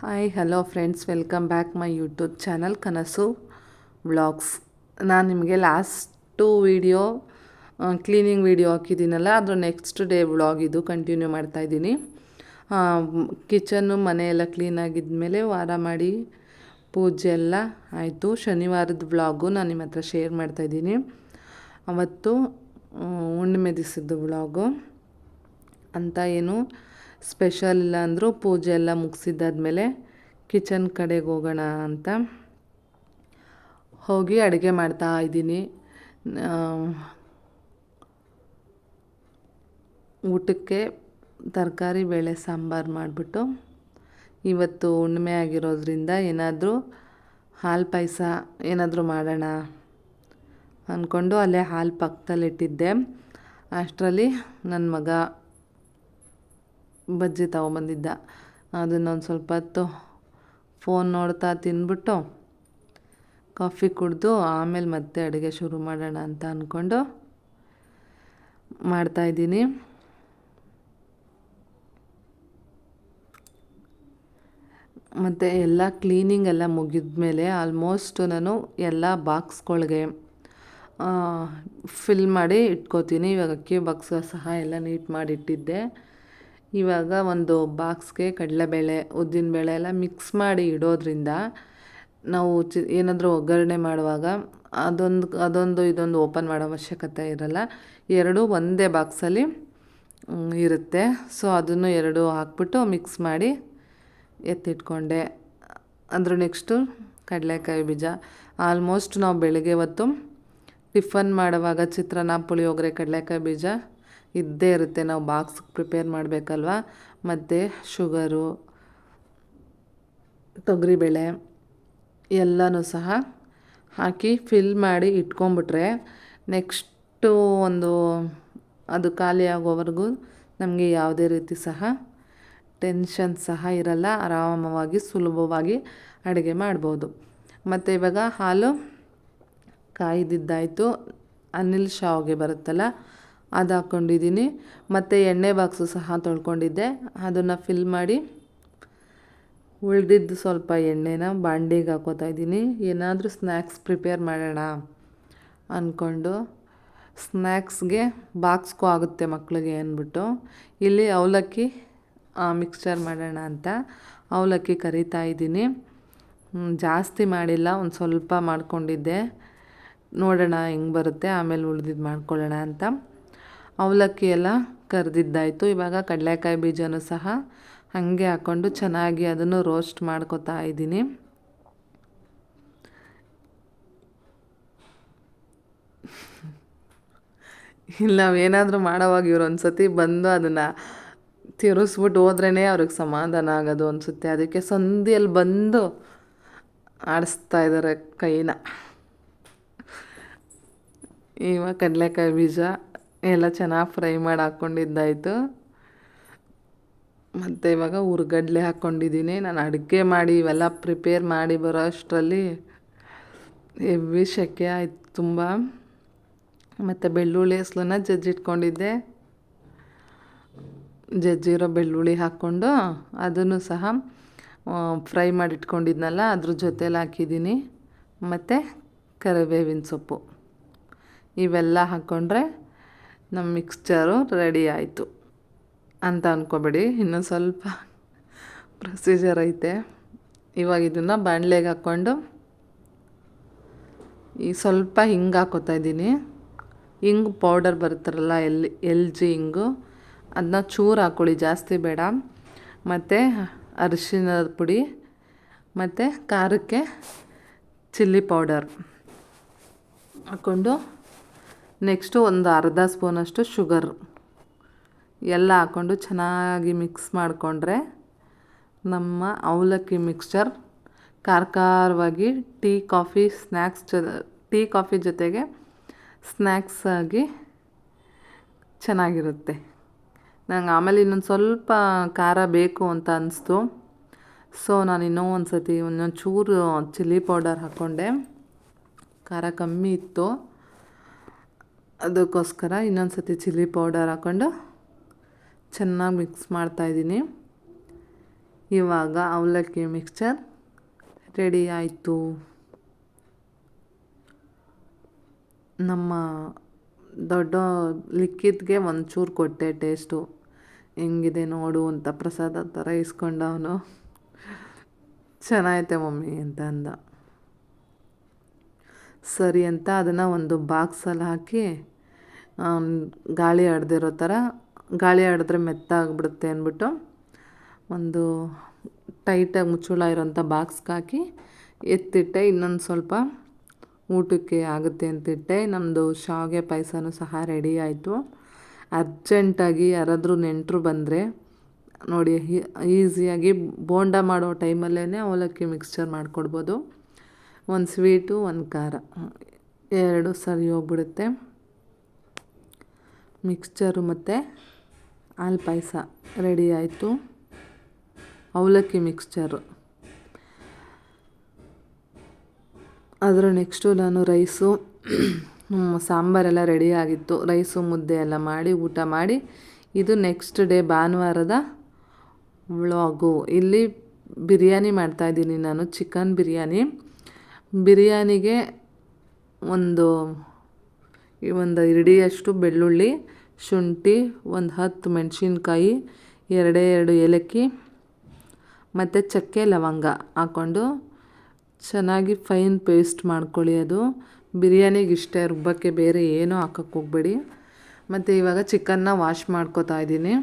Hi hello friends welcome back my YouTube channel Kanasu vlogs ನಾನು ನಿಮಗೆ last video cleaning video ಹಾಕಿದ್ದೀನಲ್ಲ, ಅದರ next day vlog ಇದು continue ಮಾಡ್ತಾಯಿದ್ದೀನಿ ಕಿಚನ್ನು ಮನೆಯೆಲ್ಲ ಕ್ಲೀನ್ ಕ್ಲೀನಾಗಿದ್ಮೇಲೆ ವಾರ ಮಾಡಿ ಪೂಜೆ ಎಲ್ಲ ಆಯಿತು. ಶನಿವಾರದ ವ್ಲಾಗು ನಾನು ನಿಮ್ಮ ಹತ್ರ ಶೇರ್ ಮಾಡ್ತಾಯಿದ್ದೀನಿ ಅವತ್ತು ಹುಣ್ಣಿಮೆ ದಿವಸದ್ದು ವ್ಲಾಗು ಅಂತ ಏನು ಸ್ಪೆಷಲ್ ಇಲ್ಲ ಅಂದರೂ ಪೂಜೆ ಎಲ್ಲ ಮುಗಿಸಿದ್ದಾದ್ಮೇಲೆ ಕಿಚನ್ ಕಡೆಗೆ ಹೋಗೋಣ ಅಂತ. ಹೋಗಿ ಅಡುಗೆ ಮಾಡ್ತಾ ಇದ್ದೀನಿ. ಊಟಕ್ಕೆ ತರಕಾರಿ, ಬೇಳೆ, ಸಾಂಬಾರು ಮಾಡಿಬಿಟ್ಟು ಇವತ್ತು ಹುಣ್ಣಿಮೆ ಆಗಿರೋದ್ರಿಂದ ಏನಾದರೂ ಹಾಲು ಪಾಯಸ ಏನಾದರೂ ಮಾಡೋಣ ಅಂದ್ಕೊಂಡು ಅಲ್ಲೇ ಹಾಲು ಪಕ್ಕದಲ್ಲಿಟ್ಟಿದ್ದೆ. ಅಷ್ಟರಲ್ಲಿ ನನ್ನ ಮಗ ಬಜ್ಜಿ ತೊಗೊಂಬಂದಿದ್ದ. ಅದನ್ನೊಂದು ಸ್ವಲ್ಪ ಹೊತ್ತು ಫೋನ್ ನೋಡ್ತಾ ತಿಂದ್ಬಿಟ್ಟು ಕಾಫಿ ಕುಡಿದು ಆಮೇಲೆ ಮತ್ತೆ ಅಡುಗೆ ಶುರು ಮಾಡೋಣ ಅಂತ ಅಂದ್ಕೊಂಡು ಮಾಡ್ತಾಯಿದ್ದೀನಿ ಮತ್ತು ಎಲ್ಲ ಕ್ಲೀನಿಂಗ್ ಎಲ್ಲ ಮುಗಿದ ಮೇಲೆ ಆಲ್ಮೋಸ್ಟ್ ನಾನು ಎಲ್ಲ ಬಾಕ್ಸ್ಗಳಿಗೆ ಫಿಲ್ ಮಾಡಿ ಇಟ್ಕೋತೀನಿ. ಇವಾಗ ಅಕ್ಕಿ ಬಾಕ್ಸ್ ಸಹ ಎಲ್ಲ ನೀಟ್ ಮಾಡಿ ಇಟ್ಟಿದ್ದೆ. ಇವಾಗ ಒಂದು ಬಾಕ್ಸ್ಗೆ ಕಡಲೆಬೇಳೆ, ಉದ್ದಿನಬೇಳೆ ಎಲ್ಲ ಮಿಕ್ಸ್ ಮಾಡಿ ಇಡೋದ್ರಿಂದ ನಾವು ಚಿ, ಏನಾದರೂ ಒಗ್ಗರಣೆ ಮಾಡುವಾಗ ಅದೊಂದು ಅದೊಂದು ಇದೊಂದು ಓಪನ್ ಮಾಡೋ ಅವಶ್ಯಕತೆ ಇರಲ್ಲ. ಎರಡು ಒಂದೇ ಬಾಕ್ಸಲ್ಲಿ ಇರುತ್ತೆ. ಸೊ ಅದನ್ನು ಎರಡು ಹಾಕ್ಬಿಟ್ಟು ಮಿಕ್ಸ್ ಮಾಡಿ ಎತ್ತಿಟ್ಕೊಂಡೆ. ಅದ್ರ ನೆಕ್ಸ್ಟು ಕಡಲೆಕಾಯಿ ಬೀಜ. ಆಲ್ಮೋಸ್ಟ್ ನಾವು ಬೆಳಗ್ಗೆ ಹೊತ್ತು ಟಿಫನ್ ಮಾಡುವಾಗ ಚಿತ್ರಾನ್ನ, ಪುಳಿಯೋಗರೆ, ಕಡಲೆಕಾಯಿ ಬೀಜ ಇದ್ದೇ ಇರುತ್ತೆ. ನಾವು ಬಾಕ್ಸ್ ಪ್ರಿಪೇರ್ ಮಾಡಬೇಕಲ್ವ? ಮತ್ತು ಶುಗರು ತೊಗರಿಬೇಳೆ ಎಲ್ಲನೂ ಸಹ ಹಾಕಿ ಫಿಲ್ ಮಾಡಿ ಇಟ್ಕೊಂಬಿಟ್ರೆ ನೆಕ್ಸ್ಟು ಒಂದು ಅದು ಖಾಲಿ ಆಗೋವರೆಗೂ ನಮಗೆ ಯಾವುದೇ ರೀತಿ ಸಹ ಟೆನ್ಷನ್ ಸಹ ಇರಲ್ಲ. ಆರಾಮವಾಗಿ, ಸುಲಭವಾಗಿ ಅಡುಗೆ ಮಾಡ್ಬೋದು. ಮತ್ತು ಇವಾಗ ಹಾಲು ಕಾಯ್ದಿದ್ದಾಯಿತು. ಅನಿಲ್ ಶಾವ್ಗೆ ಬರುತ್ತಲ್ಲ ಅದು ಹಾಕ್ಕೊಂಡಿದ್ದೀನಿ ಮತ್ತು ಎಣ್ಣೆ ಬಾಕ್ಸು ಸಹ ತೊಳ್ಕೊಂಡಿದ್ದೆ. ಅದನ್ನು ಫಿಲ್ ಮಾಡಿ ಉಳಿದಿದ್ದು ಸ್ವಲ್ಪ ಎಣ್ಣೆನ ಬಾಂಡಿಗೆ ಹಾಕೋತಾ ಇದ್ದೀನಿ. ಏನಾದರೂ ಸ್ನ್ಯಾಕ್ಸ್ ಪ್ರಿಪೇರ್ ಮಾಡೋಣ ಅಂದ್ಕೊಂಡು ಸ್ನ್ಯಾಕ್ಸ್ಗೆ ಬಾಕ್ಸ್ಗೂ ಆಗುತ್ತೆ ಮಕ್ಕಳಿಗೆ ಅಂದ್ಬಿಟ್ಟು. ಇಲ್ಲಿ ಅವಲಕ್ಕಿ ಮಿಕ್ಸ್ಚರ್ ಮಾಡೋಣ ಅಂತ ಅವಲಕ್ಕಿ ಕರಿತಾ ಇದ್ದೀನಿ. ಜಾಸ್ತಿ ಮಾಡಿಲ್ಲ, ಒಂದು ಸ್ವಲ್ಪ ಮಾಡ್ಕೊಂಡಿದ್ದೆ. ನೋಡೋಣ ಹೆಂಗೆ ಬರುತ್ತೆ, ಆಮೇಲೆ ಉಳಿದಿದ್ದು ಮಾಡ್ಕೊಳ್ಳೋಣ ಅಂತ. ಅವಲಕ್ಕಿ ಎಲ್ಲ ಕರೆದಿದ್ದಾಯಿತು. ಇವಾಗ ಕಡಲೆಕಾಯಿ ಬೀಜನೂ ಸಹ ಹಾಗೆ ಹಾಕ್ಕೊಂಡು ಚೆನ್ನಾಗಿ ಅದನ್ನು ರೋಸ್ಟ್ ಮಾಡ್ಕೋತಾ ಇದ್ದೀನಿ. ಇಲ್ಲ, ನಾವೇನಾದರೂ ಮಾಡೋವಾಗ ಇವ್ರು ಒಂದು ಸತಿ ಬಂದು ಅದನ್ನು ತಿರುಗಿಸ್ಬಿಟ್ಟು ಹೋದ್ರೇ ಅವ್ರಿಗೆ ಸಮಾಧಾನ ಆಗೋದು ಅನಿಸುತ್ತೆ. ಅದಕ್ಕೆ ಸಂಧಿಯಲ್ಲಿ ಬಂದು ಆಡಿಸ್ತಾ ಇದ್ದಾರೆ ಕೈನ. ಇವಾಗ ಕಡಲೆಕಾಯಿ ಬೀಜ ಎಲ್ಲ ಚೆನ್ನಾಗಿ ಫ್ರೈ ಮಾಡಿ ಹಾಕ್ಕೊಂಡಿದ್ದಾಯಿತು. ಮತ್ತು ಇವಾಗ ಹುರ್ಗಡ್ಲೆ ಹಾಕ್ಕೊಂಡಿದ್ದೀನಿ. ನಾನು ಅಡುಗೆ ಮಾಡಿ ಇವೆಲ್ಲ ಪ್ರಿಪೇರ್ ಮಾಡಿ ಬರೋ ಅಷ್ಟರಲ್ಲಿ ಹೆವಿ ಸೆಕೆ ಆಯಿತು ತುಂಬ. ಮತ್ತು ಬೆಳ್ಳುಳ್ಳಿ ಹೆಸ್ಲನ್ನ ಜಜ್ಜಿಟ್ಕೊಂಡಿದ್ದೆ ಜಜ್ಜಿರೋ ಬೆಳ್ಳುಳ್ಳಿ ಹಾಕ್ಕೊಂಡು ಅದನ್ನು ಸಹ ಫ್ರೈ ಮಾಡಿ ಇಟ್ಕೊಂಡಿದ್ನಲ್ಲ, ಅದ್ರ ಜೊತೇಲಿ ಹಾಕಿದ್ದೀನಿ. ಮತ್ತು ಕರಿಬೇವಿನ ಸೊಪ್ಪು. ಇವೆಲ್ಲ ಹಾಕ್ಕೊಂಡ್ರೆ ನಮ್ಮ ಮಿಕ್ಸ್ಚರು ರೆಡಿ ಆಯಿತು ಅಂತ ಅಂದ್ಕೋಬೇಡಿ ಇನ್ನೂ ಸ್ವಲ್ಪ ಪ್ರೊಸೀಜರ್ ಐತೆ. ಇವಾಗ ಇದನ್ನು ಬಾಣಲೆಗೆ ಹಾಕ್ಕೊಂಡು ಈ ಸ್ವಲ್ಪ ಹಿಂಗೆ ಹಾಕೋತಾ ಇದ್ದೀನಿ. ಹಿಂಗೆ ಪೌಡರ್ ಬರ್ತಾರಲ್ಲ ಎಲ್ ಎಲ್ ಜಿ ಹಿಂಗು ಅದನ್ನ ಚೂರು ಹಾಕ್ಕೊಳ್ಳಿ ಜಾಸ್ತಿ ಬೇಡ. ಮತ್ತು ಅರಿಶಿನದ ಪುಡಿ, ಮತ್ತು ಖಾರಕ್ಕೆ ಚಿಲ್ಲಿ ಪೌಡರ್ ಹಾಕ್ಕೊಂಡು ನೆಕ್ಸ್ಟು ಒಂದು ಅರ್ಧ ಸ್ಪೂನಷ್ಟು ಶುಗರ್. ಎಲ್ಲ ಹಾಕ್ಕೊಂಡು ಚೆನ್ನಾಗಿ ಮಿಕ್ಸ್ ಮಾಡಿಕೊಂಡ್ರೆ ನಮ್ಮ ಅವಲಕ್ಕಿ ಮಿಕ್ಸ್ಚರ್ ಖಾರ ಖಾರವಾಗಿ ಟೀ, ಕಾಫಿ, ಸ್ನ್ಯಾಕ್ಸ್ ಜೊ, ಟೀ, ಕಾಫಿ ಜೊತೆಗೆ ಸ್ನ್ಯಾಕ್ಸ್ ಆಗಿ ಚೆನ್ನಾಗಿರುತ್ತೆ. ನಂಗೆ ಆಮೇಲೆ ಇನ್ನೊಂದು ಸ್ವಲ್ಪ ಖಾರ ಬೇಕು ಅಂತ ಅನಿಸ್ತು. ಸೊ, ನಾನು ಇನ್ನೂ ಒಂದು ಸತಿ ಇನ್ನೊಂದು ಚೂರು ಚಿಲ್ಲಿ ಪೌಡರ್ ಹಾಕ್ಕೊಂಡೆ ಖಾರ ಕಮ್ಮಿ ಇತ್ತು. ಅದಕ್ಕೋಸ್ಕರ ಇನ್ನೊಂದು ಸತಿ ಚಿಲ್ಲಿ ಪೌಡರ್ ಹಾಕ್ಕೊಂಡು ಚೆನ್ನಾಗಿ ಮಿಕ್ಸ್ ಮಾಡ್ತಾಯಿದ್ದೀನಿ ಇವಾಗ ಅವಲಕ್ಕಿ ಮಿಕ್ಸ್ಚರ್ ರೆಡಿ ಆಯಿತು. ನಮ್ಮ ದೊಡ್ಡ ಲಿಕ್ಕಿದ್ಗೆ ಒಂಚೂರು ಕೊಟ್ಟೆ ಟೇಸ್ಟು. ಹೆಂಗಿದೆ ನೋಡು ಅಂತ ಪ್ರಸಾದ ಥರ ಇಸ್ಕೊಂಡವನು. ಚೆನ್ನಾಗೈತೆ ಮಮ್ಮಿ ಅಂತ ಅಂದ. ಸರಿ ಅಂತ ಅದನ್ನು ಒಂದು ಬಾಕ್ಸಲ್ಲಿ ಹಾಕಿ ಗಾಳಿ ಆಡದಿರೋ ಥರ, ಗಾಳಿ ಆಡಿದ್ರೆ ಮೆತ್ತಾಗ್ಬಿಡುತ್ತೆ ಅಂದ್ಬಿಟ್ಟು ಒಂದು ಟೈಟಾಗಿ ಮುಚ್ಚುಳ ಇರೋಂಥ ಬಾಕ್ಸ್ಗೆ ಹಾಕಿ ಎತ್ತಿಟ್ಟೆ, ಇನ್ನೊಂದು ಸ್ವಲ್ಪ ಊಟಕ್ಕೆ ಆಗುತ್ತೆ ಅಂತಿಟ್ಟೆ. ನಮ್ಮದು ಶಾವಿಗೆ ಪಾಯಸನೂ ಸಹ ರೆಡಿ ಆಯಿತು. ಅರ್ಜೆಂಟಾಗಿ ಯಾರಾದರೂ ನೆಂಟರು ಬಂದರೆ ನೋಡಿ ಈಸಿಯಾಗಿ ಬೋಂಡ ಮಾಡೋ ಟೈಮಲ್ಲೇ ಅವಲಕ್ಕಿ ಮಿಕ್ಸ್ಚರ್ ಮಾಡಿಕೊಡ್ಬೋದು. ಒಂದು ಸ್ವೀಟು, ಒಂದು ಖಾರ. ಎರಡು ಸರಿ ಹೋಗ್ಬಿಡುತ್ತೆ. ಮಿಕ್ಸ್ಚರು ಮತ್ತು ಹಾಲು ಪಾಯಸ ರೆಡಿ ಆಯಿತು. ಅವಲಕ್ಕಿ ಮಿಕ್ಸ್ಚರು ಅದರ ನೆಕ್ಸ್ಟು ನಾನು ರೈಸು ಸಾಂಬಾರೆಲ್ಲ ರೆಡಿ ಆಗಿತ್ತು. ರೈಸು ಮುದ್ದೆ ಎಲ್ಲ ಮಾಡಿ, ಊಟ ಮಾಡಿ. ಇದು ನೆಕ್ಸ್ಟ್ ಡೇ ಭಾನುವಾರದ ವ್ಲಾಗು ಇಲ್ಲಿ ಬಿರಿಯಾನಿ ಮಾಡ್ತಾಯಿದ್ದೀನಿ ನಾನು ಚಿಕನ್ ಬಿರಿಯಾನಿ. ಬಿರಿಯಾನಿಗೆ ಒಂದು, ಈ ಒಂದು ಇಡಿಯಷ್ಟು ಬೆಳ್ಳುಳ್ಳಿ, ಶುಂಠಿ, ಒಂದು ಹತ್ತು ಮೆಣಸಿನ್ಕಾಯಿ, ಎರಡೇ ಎರಡು ಏಲಕ್ಕಿ, ಮತ್ತು ಚಕ್ಕೆ ಲವಂಗ ಹಾಕ್ಕೊಂಡು ಚೆನ್ನಾಗಿ ಫೈನ್ ಪೇಸ್ಟ್ ಮಾಡ್ಕೊಳ್ಳಿ ಅದು. ಬಿರಿಯಾನಿಗೆ ಇಷ್ಟೇ, ರುಬ್ಬಕ್ಕೆ ಬೇರೆ ಏನೂ ಹಾಕಕ್ಕೆ ಹೋಗಬೇಡಿ. ಮತ್ತು ಇವಾಗ ಚಿಕನ್ನ ವಾಶ್ ಮಾಡ್ಕೋತಾ ಇದ್ದೀನಿ.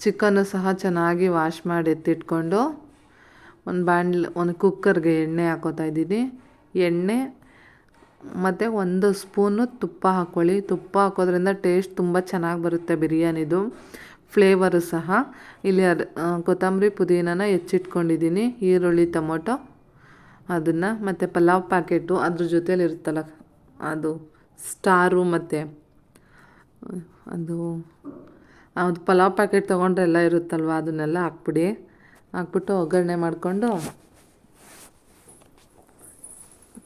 ಚಿಕನ್ನು ಸಹ ಚೆನ್ನಾಗಿ ವಾಶ್ ಮಾಡಿ ಎತ್ತಿಟ್ಕೊಂಡು ಒಂದು ಬಾಂಡ್ಲ್ ಒಂದು ಕುಕ್ಕರ್ಗೆ ಎಣ್ಣೆ ಹಾಕೋತಾ ಇದ್ದೀನಿ ಎಣ್ಣೆ, ಮತ್ತು ಒಂದು ಸ್ಪೂನು ತುಪ್ಪ ಹಾಕ್ಕೊಳ್ಳಿ ತುಪ್ಪ ಹಾಕೋದ್ರಿಂದ ಟೇಸ್ಟ್ ತುಂಬ ಚೆನ್ನಾಗಿ ಬರುತ್ತೆ ಬಿರಿಯಾನಿದು. ಫ್ಲೇವರು ಸಹ. ಇಲ್ಲಿ ಅದು ಕೊತ್ತಂಬರಿ ಪುದೀನನ ಹೆಚ್ಚಿಟ್ಕೊಂಡಿದ್ದೀನಿ. ಈರುಳ್ಳಿ, ಟೊಮೊಟೊ, ಅದನ್ನು, ಮತ್ತು ಪಲಾವ್ ಪ್ಯಾಕೆಟು ಅದ್ರ ಜೊತೇಲಿ ಇರುತ್ತಲ್ಲ, ಅದು ಸ್ಟಾರು ಮತ್ತು, ಅದು ಅದು ಪಲಾವ್ ಪ್ಯಾಕೆಟ್ ತೊಗೊಂಡ್ರೆ ಎಲ್ಲ ಇರುತ್ತಲ್ವ, ಅದನ್ನೆಲ್ಲ ಹಾಕ್ಬಿಡಿ. ಹಾಕ್ಬಿಟ್ಟು ಒಗ್ಗರಣೆ ಮಾಡಿಕೊಂಡು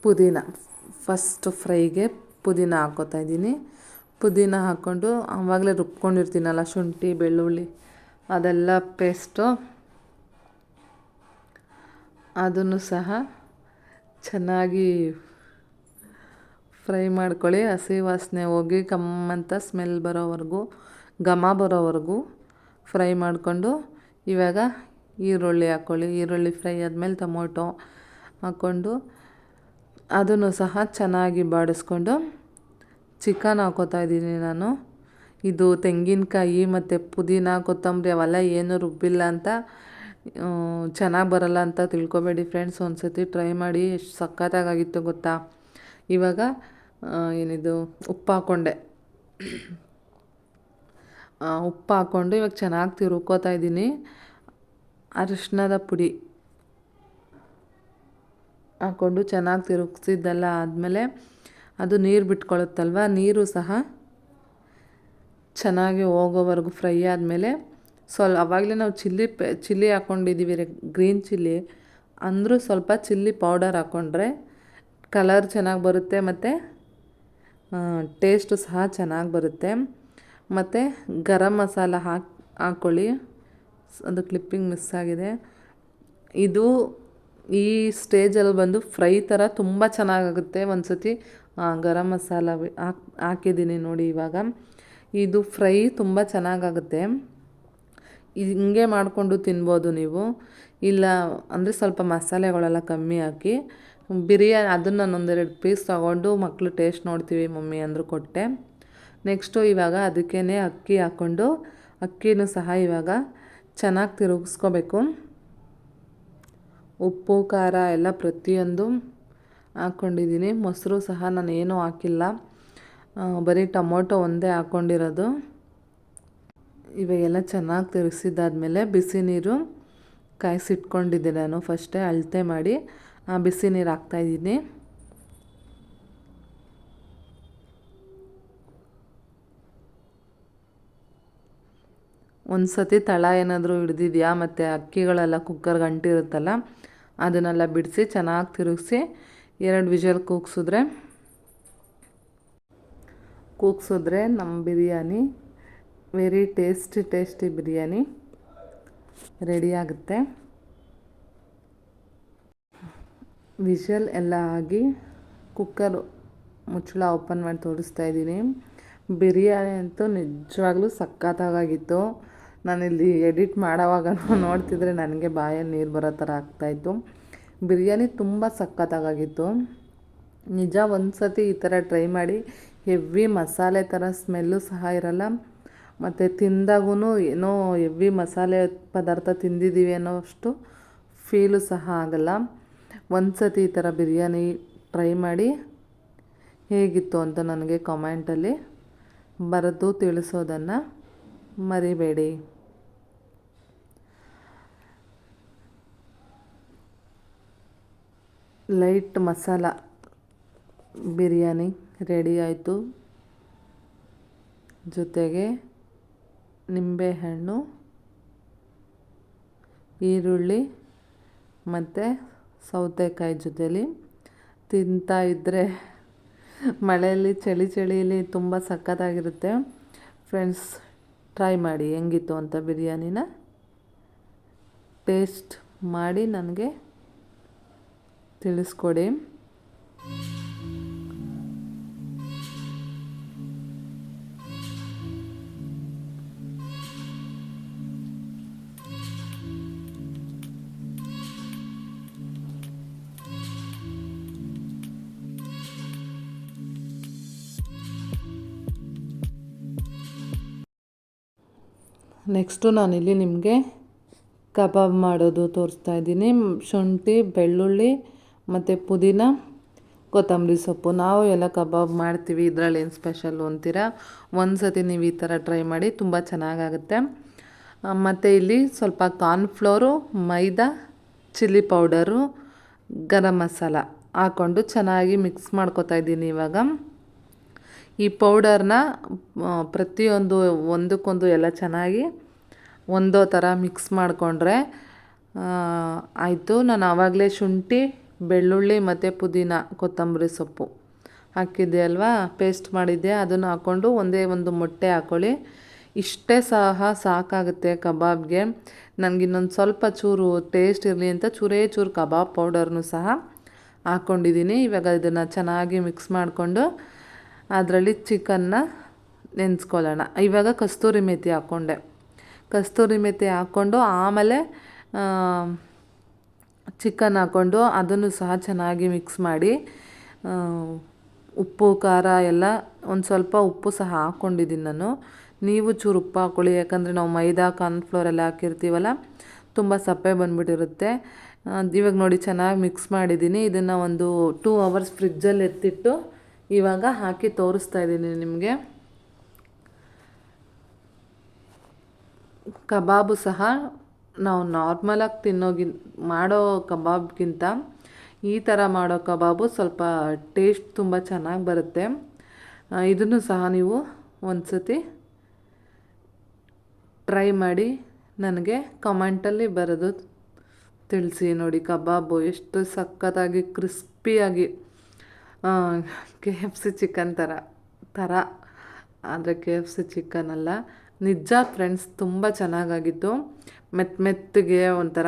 ಪುದೀನ. ಫಸ್ಟ್ ಫ್ರೈಗೆ ಪುದೀನ ಹಾಕೋತಾ ಇದ್ದೀನಿ. ಪುದೀನ ಹಾಕ್ಕೊಂಡು ಆವಾಗಲೇ ರುಬ್ಕೊಂಡಿರ್ತೀನಲ್ಲ, ಶುಂಠಿ, ಬೆಳ್ಳುಳ್ಳಿ, ಅದೆಲ್ಲ ಪೇಸ್ಟು. ಅದನ್ನು ಸಹ ಚೆನ್ನಾಗಿ ಫ್ರೈ ಮಾಡ್ಕೊಳ್ಳಿ. ಹಸಿ ವಾಸನೆ ಹೋಗಿ ಕಮ್ಮಂತ ಸ್ಮೆಲ್ ಬರೋವರೆಗೂ, ಘಮ ಬರೋವರೆಗೂ ಫ್ರೈ ಮಾಡಿಕೊಂಡು ಇವಾಗ ಈರುಳ್ಳಿ ಹಾಕ್ಕೊಳ್ಳಿ, ಈರುಳ್ಳಿ ಫ್ರೈ ಆದಮೇಲೆ ಟೊಮೊಟೊ ಹಾಕ್ಕೊಂಡು ಅದನ್ನು ಸಹ ಚೆನ್ನಾಗಿ ಬಾಡಿಸ್ಕೊಂಡು ಚಿಕನ್ ಹಾಕೋತಾ ಇದ್ದೀನಿ ನಾನು. ಇದು ತೆಂಗಿನಕಾಯಿ ಮತ್ತು ಪುದೀನ, ಕೊತ್ತಂಬರಿ ಅವೆಲ್ಲ ಏನೂ ರುಬ್ಬಿಲ್ಲ ಅಂತ ಚೆನ್ನಾಗಿ ಬರಲ್ಲ ಅಂತ ತಿಳ್ಕೊಬೇಡಿ ಫ್ರೆಂಡ್ಸ್ ಒಂದು ಸತಿ ಟ್ರೈ ಮಾಡಿ, ಎಷ್ಟು ಸಖತ್ತಾಗಿತ್ತು ಗೊತ್ತಾ? ಇವಾಗ ಏನಿದು, ಉಪ್ಪು ಹಾಕ್ಕೊಂಡೆ ಉಪ್ಪು ಹಾಕ್ಕೊಂಡು ಇವಾಗ ಚೆನ್ನಾಗಿ ತಿರುಕೋತಾ ಇದ್ದೀನಿ. ಅರಿಶಿನದ ಪುಡಿ ಹಾಕ್ಕೊಂಡು ಚೆನ್ನಾಗಿ ತಿರುಗಿಸಿದ್ದೆಲ್ಲ ಆದಮೇಲೆ ಅದು ನೀರು ಬಿಟ್ಕೊಳ್ಳುತ್ತಲ್ವ ನೀರು ಸಹ ಚೆನ್ನಾಗಿ ಹೋಗೋವರೆಗೂ ಫ್ರೈ ಆದಮೇಲೆ ಸ್ವಲ್ಪ ಅವಾಗಲೇ ನಾವು ಚಿಲ್ಲಿ ಪೆ, ಚಿಲ್ಲಿ ಹಾಕ್ಕೊಂಡಿದ್ದೀವಿ ರೀ, ಗ್ರೀನ್ ಚಿಲ್ಲಿ. ಅಂದರೂ ಸ್ವಲ್ಪ ಚಿಲ್ಲಿ ಪೌಡರ್ ಹಾಕ್ಕೊಂಡ್ರೆ ಕಲರ್ ಚೆನ್ನಾಗಿ ಬರುತ್ತೆ ಮತ್ತು ಟೇಸ್ಟು ಸಹ ಚೆನ್ನಾಗಿ ಬರುತ್ತೆ. ಮತ್ತು ಗರಂ ಮಸಾಲ ಹಾಕಿ ಹಾಕ್ಕೊಳ್ಳಿ ಅದು ಕ್ಲಿಪ್ಪಿಂಗ್ ಮಿಸ್ ಆಗಿದೆ. ಇದು ಈ ಸ್ಟೇಜಲ್ಲಿ ಬಂದು ಫ್ರೈ ಥರ ತುಂಬ ಚೆನ್ನಾಗಾಗುತ್ತೆ ಒಂದು ಸತಿ ಗರಂ ಮಸಾಲ ಹಾಕಿ, ಹಾಕಿದ್ದೀನಿ ನೋಡಿ ಇವಾಗ. ಇದು ಫ್ರೈ ತುಂಬ ಚೆನ್ನಾಗಾಗುತ್ತೆ. ಹಿಂಗೆ ಮಾಡಿಕೊಂಡು ತಿನ್ಬೋದು ನೀವು. ಇಲ್ಲ ಅಂದರೆ ಸ್ವಲ್ಪ ಮಸಾಲೆಗಳೆಲ್ಲ ಕಮ್ಮಿ ಹಾಕಿ. ಬಿರಿಯಾನಿ ಅದನ್ನು ನಾನು ಒಂದೆರಡು ಪೀಸ್ ತೊಗೊಂಡು ಮಕ್ಕಳು ಟೇಸ್ಟ್ ನೋಡ್ತೀವಿ ಮಮ್ಮಿ ಅಂದರು ಕೊಟ್ಟೆ. ನೆಕ್ಸ್ಟು ಇವಾಗ ಅದಕ್ಕೇ ಅಕ್ಕಿ ಹಾಕ್ಕೊಂಡು ಅಕ್ಕಿನೂ ಸಹ ಇವಾಗ ಚೆನ್ನಾಗಿ ತಿರುಗಿಸ್ಕೋಬೇಕು. ಉಪ್ಪು, ಖಾರ ಎಲ್ಲ ಪ್ರತಿಯೊಂದು ಹಾಕ್ಕೊಂಡಿದ್ದೀನಿ. ಮೊಸರು ಸಹ ನಾನು ಏನೂ ಹಾಕಿಲ್ಲ ಬರೀ ಟೊಮೊಟೊ ಒಂದೇ ಹಾಕ್ಕೊಂಡಿರೋದು. ಇವಾಗೆಲ್ಲ ಚೆನ್ನಾಗಿ ತಿರುಗಿಸಿದ್ದಾದಮೇಲೆ ಬಿಸಿ ನೀರು ಕಾಯಿಸಿಟ್ಕೊಂಡಿದ್ದೆ ನಾನು. ಫಸ್ಟೇ ಅಳತೆ ಮಾಡಿ ಬಿಸಿ ನೀರು ಹಾಕ್ತಾಯಿದ್ದೀನಿ ಒಂದು ಸತಿ ತಳ ಏನಾದರೂ ಹಿಡ್ದಿದ್ಯಾ ಮತ್ತು ಅಕ್ಕಿಗಳೆಲ್ಲ ಕುಕ್ಕರ್ಗೆ ಅಂಟಿರುತ್ತಲ್ಲ ಅದನ್ನೆಲ್ಲ ಬಿಡಿಸಿ ಚೆನ್ನಾಗಿ ತಿರುಗಿಸಿ ಎರಡು ವಿಜಲ್ ಕೂಗ್ಸಿದ್ರೆ ಕೂಗ್ಸಿದ್ರೆ ನಮ್ಮ biryani very tasty tasty biryani ರೆಡಿಯಾಗುತ್ತೆ whistle ಎಲ್ಲ ಆಗಿ ಕುಕ್ಕರ್ ಮುಚ್ಚಳ ಓಪನ್ ಮಾಡಿ ತೋರಿಸ್ತಾ ಇದ್ದೀನಿ. ಬಿರಿಯಾನಿ ಅಂತೂ ನಿಜವಾಗ್ಲೂ ಸಖತ್ತಾಗಿತ್ತು ನಾನಿಲ್ಲಿ ಎಡಿಟ್ ಮಾಡೋವಾಗ ನೋಡ್ತಿದ್ರೆ ನನಗೆ ಬಾಯಲ್ಲಿ ನೀರು ಬರೋ ಥರ ಆಗ್ತಾಯಿತ್ತು. ಬಿರಿಯಾನಿ ತುಂಬ ಸಖತ್ತಾಗಿತ್ತು ನಿಜ ಒಂದು ಸತಿ ಈ ಥರ ಟ್ರೈ ಮಾಡಿ, ಹೆವಿ ಮಸಾಲೆ ಥರ ಸ್ಮೆಲ್ಲು ಸಹ ಇರಲ್ಲ. ಮತ್ತು ತಿಂದಾಗೂ ಏನೋ ಹೆವಿ ಮಸಾಲೆ ಪದಾರ್ಥ ತಿಂದಿದ್ದೀವಿ ಅನ್ನೋ ಅಷ್ಟು ಫೀಲು ಸಹ ಆಗಲ್ಲ. ಒಂದು ಸತಿ ಈ ಥರ ಬಿರಿಯಾನಿ ಟ್ರೈ ಮಾಡಿ, ಹೇಗಿತ್ತು ಅಂತ ನನಗೆ ಕಮೆಂಟಲ್ಲಿ ಬರೆದು ತಿಳಿಸೋದನ್ನು ಮರಿಬೇಡಿ. ಲೈಟ್ ಮಸಾಲ ಬಿರಿಯಾನಿ ರೆಡಿ ಆಯಿತು. ಜೊತೆಗೆ ನಿಂಬೆಹಣ್ಣು ಈರುಳ್ಳಿ ಮತ್ತು ಸೌತೆಕಾಯಿ ಜೊತೆಲಿ. ತಿಂತಾ ಇದ್ದರೆ ಮಳೆಯಲ್ಲಿ ಚಳಿ ಚಳಿಯಲ್ಲಿ ತುಂಬ ಸಖತ್ತಾಗಿರುತ್ತೆ. ಫ್ರೆಂಡ್ಸ್, ಟ್ರೈ ಮಾಡಿ. ಹೆಂಗಿತ್ತು ಅಂತ ಬಿರಿಯಾನಿನ? ಟೇಸ್ಟ್ ಮಾಡಿ, ನನಗೆ ತಿಳಿಸ್ಕೊಡಿ. ನೆಕ್ಸ್ಟು ನಾನಿಲ್ಲಿ ನಿಮಗೆ ಕಬಾಬ್ ಮಾಡೋದು ತೋರಿಸ್ತಾ ಇದ್ದೀನಿ. ಶುಂಠಿ ಬೆಳ್ಳುಳ್ಳಿ ಮತ್ತು ಪುದೀನ, ಕೊತ್ತಂಬರಿ ಸೊಪ್ಪು. ನಾವು ಎಲ್ಲ ಕಬಾಬ್ ಮಾಡ್ತೀವಿ, ಇದರಲ್ಲಿ ಏನು ಸ್ಪೆಷಲ್ಲು ಅಂತೀರಾ? ಒಂದು ಸತಿ ನೀವು ಈ ಥರ ಟ್ರೈ ಮಾಡಿ ತುಂಬ ಚೆನ್ನಾಗಾಗುತ್ತೆ. ಮತ್ತು ಇಲ್ಲಿ ಸ್ವಲ್ಪ cornflour maida chilli powder garam masala ಹಾಕ್ಕೊಂಡು ಚೆನ್ನಾಗಿ ಮಿಕ್ಸ್ ಮಾಡ್ಕೊತಾ ಇದ್ದೀನಿ ಇವಾಗ. ಈ ಪೌಡರ್ನ ಪ್ರತಿಯೊಂದು ಒಂದಕ್ಕೊಂದು ಎಲ್ಲ ಚೆನ್ನಾಗಿ ಒಂದೋ ಥರ ಮಿಕ್ಸ್ ಮಾಡಿಕೊಂಡ್ರೆ ಆಯಿತು. ನಾನು ಆವಾಗಲೇ ಶುಂಠಿ ಬೆಳ್ಳುಳ್ಳಿ ಮತ್ತು ಪುದೀನ ಕೊತ್ತಂಬರಿ ಸೊಪ್ಪು. ಹಾಕಿದ್ದೆ ಅಲ್ವಾ? ಪೇಸ್ಟ್ ಮಾಡಿದ್ದೆ. ಅದನ್ನು ಹಾಕ್ಕೊಂಡು ಒಂದೇ ಒಂದು ಮೊಟ್ಟೆ ಹಾಕ್ಕೊಳ್ಳಿ ಇಷ್ಟೇ ಸಹ ಸಾಕಾಗುತ್ತೆ ಕಬಾಬ್ಗೆ. ನನಗೆ ಇನ್ನೊಂದು ಸ್ವಲ್ಪ ಚೂರು ಟೇಸ್ಟ್ ಇರಲಿ ಅಂತ ಚೂರೇ ಚೂರು ಕಬಾಬ್ ಪೌಡರ್ನು ಸಹ ಹಾಕ್ಕೊಂಡಿದ್ದೀನಿ ಇವಾಗ ಇದನ್ನು ಚೆನ್ನಾಗಿ ಮಿಕ್ಸ್ ಮಾಡಿಕೊಂಡು ಅದರಲ್ಲಿ ಚಿಕನ್ನ ನೆನೆಸ್ಕೊಳ್ಳೋಣ. ಇವಾಗ ಕಸ್ತೂರಿ ಮೆಥಿ ಹಾಕ್ಕೊಂಡೆ. ಕಸ್ತೂರಿ ಮೆಥಿ ಹಾಕ್ಕೊಂಡು ಆಮೇಲೆ ಚಿಕನ್ ಹಾಕ್ಕೊಂಡು ಅದನ್ನು ಸಹ ಚೆನ್ನಾಗಿ ಮಿಕ್ಸ್ ಮಾಡಿ ಉಪ್ಪು, ಖಾರ ಎಲ್ಲ ಒಂದು ಸ್ವಲ್ಪ ಉಪ್ಪು ಸಹ ಹಾಕ್ಕೊಂಡಿದ್ದೀನಿ ನಾನು. ನೀವು ಚೂರು ಉಪ್ಪು ಹಾಕ್ಕೊಳ್ಳಿ ಯಾಕಂದರೆ ನಾವು ಮೈದಾ, ಕಾರ್ನ್ಫ್ಲೋರ್ ಎಲ್ಲ ಹಾಕಿರ್ತೀವಲ್ಲ, ತುಂಬ ಸಪ್ಪೆ ಬಂದುಬಿಟ್ಟಿರುತ್ತೆ. ಇವಾಗ ನೋಡಿ ಚೆನ್ನಾಗಿ ಮಿಕ್ಸ್ ಮಾಡಿದ್ದೀನಿ. ಇದನ್ನು ಒಂದು ಟೂ ಅವರ್ಸ್ ಫ್ರಿಜ್ಜಲ್ಲಿ ಎತ್ತಿಟ್ಟು ಇವಾಗ ಹಾಕಿ ತೋರಿಸ್ತಾ ಇದ್ದೀನಿ ನಿಮಗೆ. ಕಬಾಬು ಸಹ ನಾವು ನಾರ್ಮಲಾಗಿ ತಿನ್ನೋಗಿ ಮಾಡೋ ಕಬಾಬ್ಗಿಂತ ಈ ಥರ ಮಾಡೋ ಕಬಾಬು ಸ್ವಲ್ಪ ಟೇಸ್ಟ್ ತುಂಬ ಚೆನ್ನಾಗಿ ಬರುತ್ತೆ. ಇದನ್ನು ಸಹ ನೀವು ಒಂದು ಸತಿ ಟ್ರೈ ಮಾಡಿ ನನಗೆ ಕಮೆಂಟಲ್ಲಿ ಬರೋದು ತಿಳಿಸಿ ನೋಡಿ ಕಬಾಬು ಎಷ್ಟು ಸಖತ್ತಾಗಿ ಕ್ರಿಸ್ಪಿಯಾಗಿ ಕೆ ಎಫ್ ಸಿ ಚಿಕನ್ ಥರ ಥರ. ಆದರೆ ಕೆ ಎಫ್ ಸಿ ಚಿಕನ್ ಅಲ್ಲ. ನಿಜ ಫ್ರೆಂಡ್ಸ್ ತುಂಬ ಚೆನ್ನಾಗಾಗಿತ್ತು. ಮೆತ್ ಮೆತ್ತಗೆ ಒಂಥರ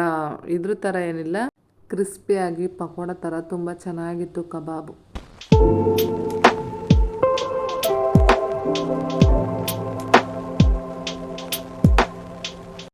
ಇದ್ರ ಥರ ಏನಿಲ್ಲ. ಕ್ರಿಸ್ಪಿಯಾಗಿ ಪಕೋಡ ಥರ ತುಂಬ ಚೆನ್ನಾಗಿತ್ತು ಕಬಾಬು.